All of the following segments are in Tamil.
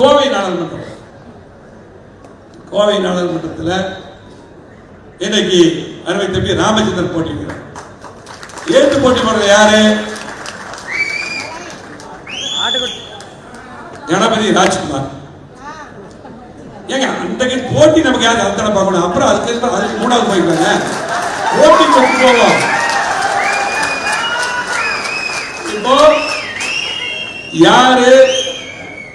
கோவை நாடாளுமன்றம். கோவை நாடாளுமன்றத்தில் இன்னைக்கு அருமை தம்பி ராமச்சந்திரன் போட்டியிடுறார் ஏற்று போட்டி போடுறது யாரு? கணபதி ராஜ்குமார். ஏங்க அன்றைக்கு போட்டி நமக்கு யாரு அத்தனை பார்க்கணும்? அப்புறம் அதுக்கு அதுக்கு மூணாவது போய்க்கலாங்க போட்டி கொண்டு போவோம். இப்போ யாரு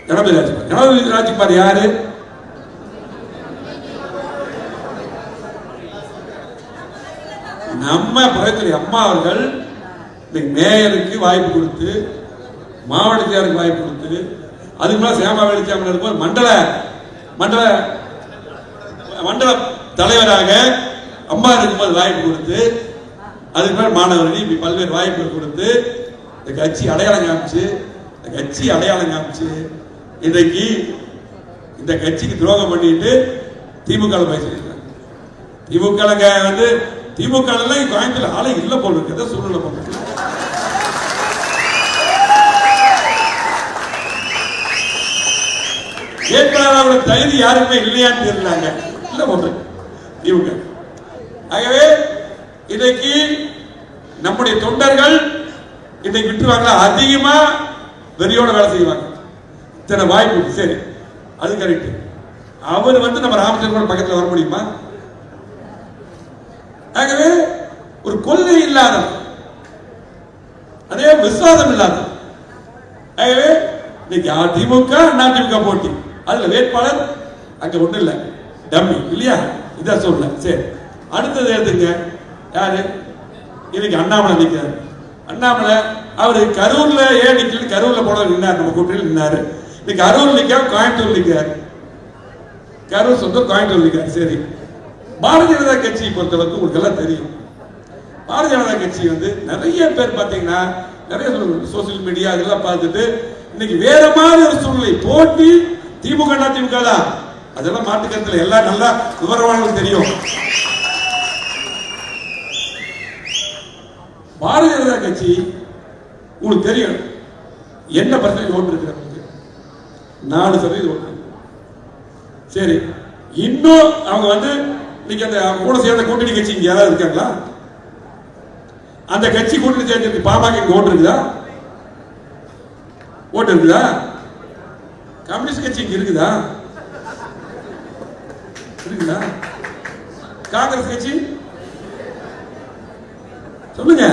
கணபதி ராஜ்குமார். கணபதி ராஜ்குமார் யாரு? நம்ம புறத்துறை அம்மா அவர்கள் இன்னைக்கு மேயருக்கு வாய்ப்பு கொடுத்து மாவட்ட செயலருக்கு வாய்ப்பு கொடுத்து அதுக்கு மேல சேமா வெளிச்சாமல் இருக்கும்போது மண்டல மண்டல மண்டல தலைவராக அம்மா இருக்கும்போது வாய்ப்பு கொடுத்து அதுக்கு மேல மாணவர்கள் இப்படி பல்வேறு வாய்ப்புகள் கொடுத்து இந்த கட்சி அடையாளம் காமிச்சு இந்த கட்சி அடையாளம் காமிச்சு இன்றைக்கு இந்த கட்சிக்கு துரோகம் பண்ணிட்டு திமுக பேசிட்டு திமுக வந்து திமுக கோயம்புத்தூர் ஆளே இல்ல போல சூழ்நிலை போல ஏற்கனவே வேட்பாளரோட தகுதி யாருக்குமே இல்லையான்னு தெரியலாங்க. இல்ல போட்டு திமுக. ஆகவே இன்னைக்கு நம்முடைய தொண்டர்கள் இன்னைக்கு விட்டுருவாங்களா? அதிகமா வெறியோட வேலை செய்வாங்க. இத்தனை வாய்ப்பு சரி அது கரெக்ட் அவர் வந்து நம்ம ராமச்சந்திரன் பக்கத்தில் வர முடியுமா? ஆகவே ஒரு கொள்கை இல்லாத அதே விசுவாசம் இல்லாத ஆகவே இன்னைக்கு அதிமுக அதிமுக போட்டி. அதுல வேட்பாளர் அங்க ஒண்ணு இல்ல. டம்மி இல்லையா? இதான் சொல்ல சரி. அடுத்தது எடுத்துங்க யாரு? இன்னைக்கு அண்ணாமலை நிற்கிறார் அண்ணாமலை அவரு கரூர்ல ஏன் நிக்கல கரூர்ல போட நின்னார். நம்ம கூட்டில் நின்னாரு. இன்னைக்கு அரூர் நிக்காம கோயம்புத்தூர் நிக்கிறார் கரூர் சொந்தம் கோயம்புத்தூர் நிக்கிறார் சரி. பாரதிய ஜனதா கட்சியை பொறுத்தளவுக்கு உங்களுக்கு எல்லாம் தெரியும். பாரதிய ஜனதா கட்சி வந்து நிறைய பேர் பார்த்தீங்கன்னா நிறைய சோசியல் மீடியா இதெல்லாம் பார்த்துட்டு இன்னைக்கு வேற மாதிரி ஒரு சூழ்நிலை போட்டி திமுக திமுக தான். அதெல்லாம் மாட்டுக்கருத்துல எல்லாம் நல்லா விவரமானது தெரியும். பாரதிய ஜனதா கட்சி உங்களுக்கு தெரியும். என்ன பர்சன்டேஜ் ஓட்டு இருக்கிறது நாலு சதவீதம் ஓட்டு. சரி இன்னும் அவங்க வந்து இன்னைக்கு அந்த கூட சேர்ந்த கூட்டணி கட்சி இங்க யாராவது இருக்காங்களா? அந்த கட்சி கூட்டணி சேர்ந்து பாமக இங்க ஓட்டு இருக்குதா? ஓட்டு இருக்குதா? கம்யூனிஸ்ட் கட்சி இங்க இருக்குதா? இருக்குதா? காங்கிரஸ் கட்சி? சொல்லுங்க.